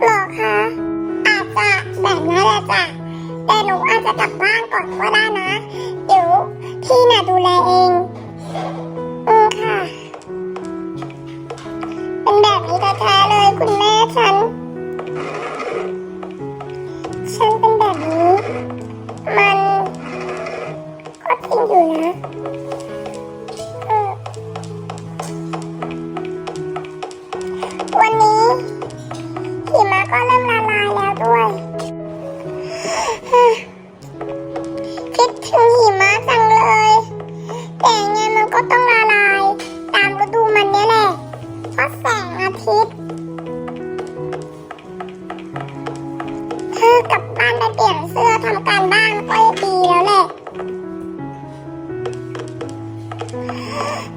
หรอคะอาจจะแบบนั้นแหละจ้ะแต่หนูอาจจะกลับบ้านก่อนก็ได้นะเดี๋ยวพี่น่ะดูแลเองเออค่ะ เป็นแบบนี้แท้ๆเลยคุณแม่ แสงอาทิตย์ เธอกลับบ้านไปเปลี่ยนเสื้อทำการบ้านก็ดีแล้วแหละ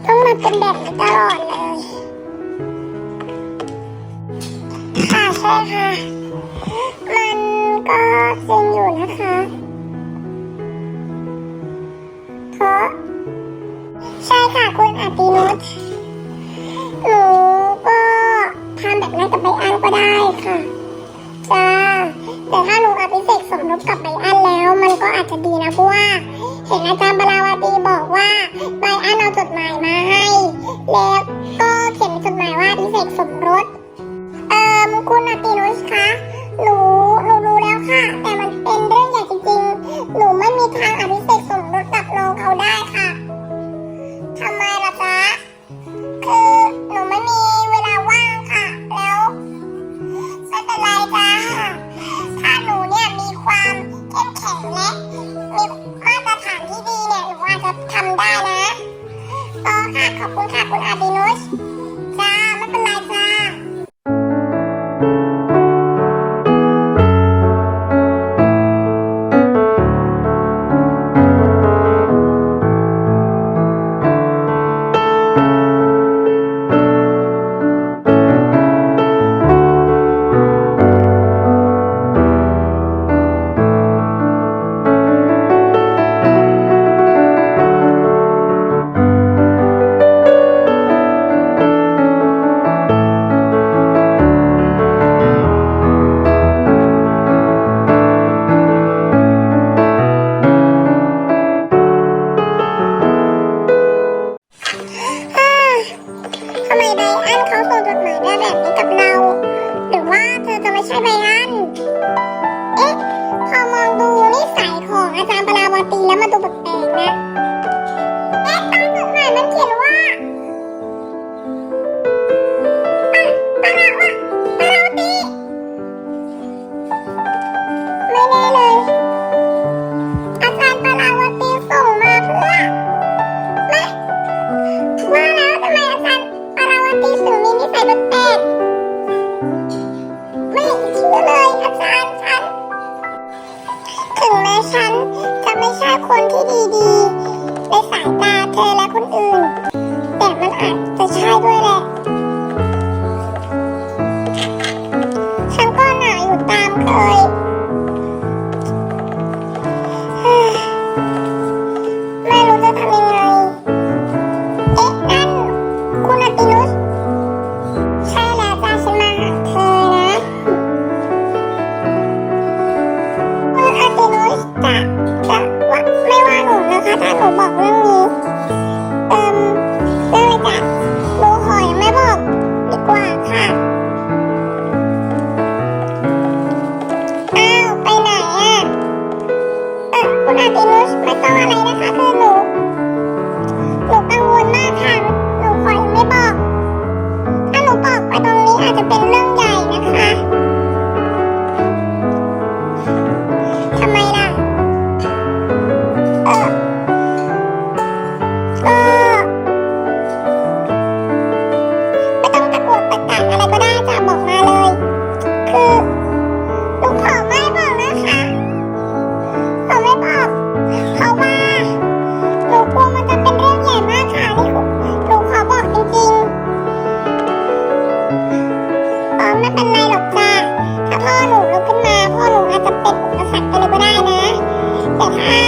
ต้องมาเป็นแบบนี้ตลอดเลยค่ะใช่ค่ะ มันก็เซนงอยู่นะคะเพราะใช่ค่ะคุณอาตินุชหนู กับใบอันก็ได้ค่ะจ้าแต่ถ้าหนูอภิเษกสมรบกับใบอันแล้วมันก็อาจจะดีนะเพราะว่าเห็นอาจารย์บราวตีบอกว่าใบอันเอาจดหมายมาให้แล้ว Apun-apun Abinus. Apun. คนที่ดีๆ ในสายตาเธอและคนอื่น แต่มันอาจจะใช่ด้วย penis up ไม่เป็นไรหรอกจ้าถ้าพ่อหนูลุกขึ้นมา พ่อหนูอาจจะเป็นอุปสรรคไปเลยก็ได้นะ แต่ถ้า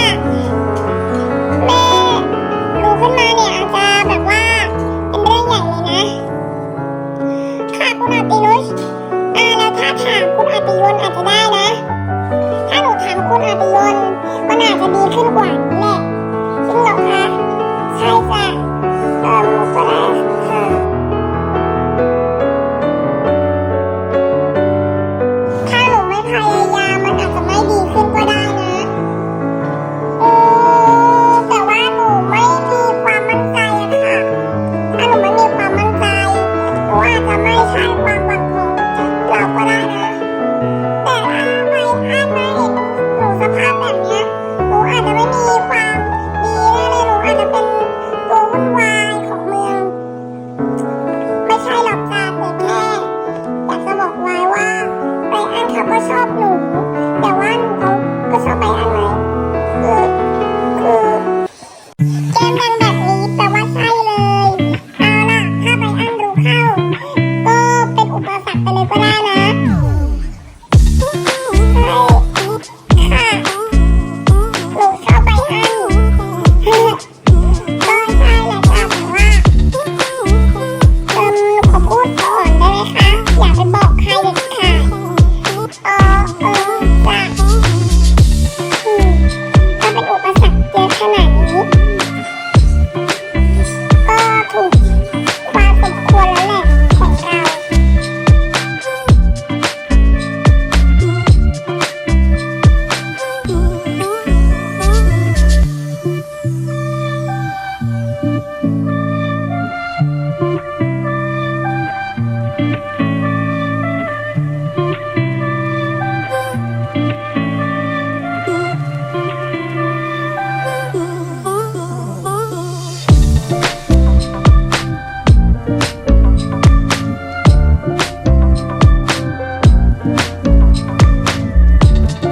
แก้มกันแบบนี้แปลว่าใช่